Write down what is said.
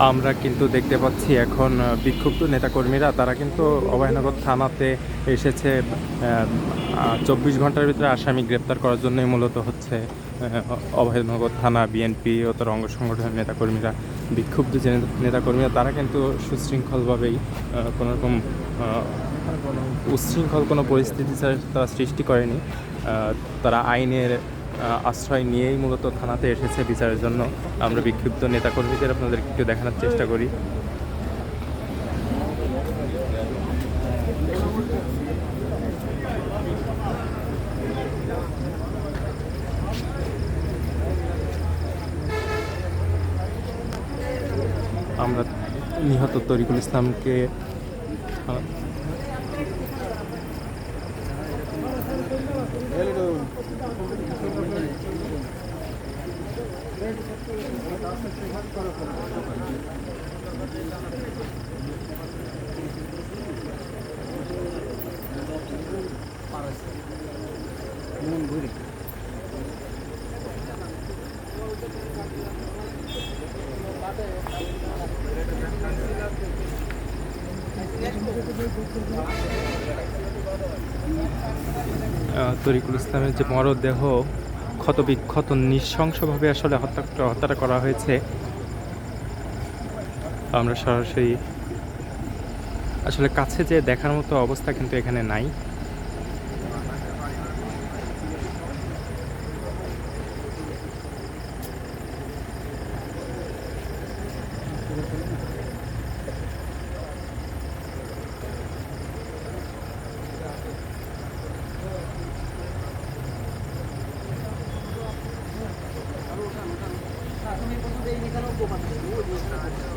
আমরা কিন্তু দেখতে পাচ্ছি এখন বিক্ষুব্ধ নেতাকর্মীরা। তারা কিন্তু অভয়নগর থানাতে এসেছে চব্বিশ ঘণ্টার ভিতরে আসামি গ্রেপ্তার করার জন্যই মূলত হচ্ছে অভয়নগর থানা বিএনপি ও তার অঙ্গ সংগঠনের নেতাকর্মীরা বিক্ষুব্ধ যে নেতাকর্মীরা তারা কিন্তু সুশৃঙ্খলভাবেই আহ, কোনো রকম আহ, উচ্ছৃঙ্খল কোনো পরিস্থিতি তারা- সৃষ্টি করেনি। তারা আইনের আশ্রয় নিয়েই মূলত থানাতে এসেছে বিচারের জন্য। আমরা বিক্ষুব্ধ নেতাকর্মীদের আপনাদের একটু দেখানোর চেষ্টা করি। আমরা নিহত তরিকুল ইসলামকে তরিকুল ইসলামের যে মরদেহ ক্ষত বিক্ষত নৃশংসভাবে আসলে হত্যা হত্যাটা করা হয়েছে। আমরা সরাসরি আসলে কাছে যে দেখার মতো অবস্থা কিন্তু এখানে নাই। também quando o Benfica não for para o Rio de Janeiro.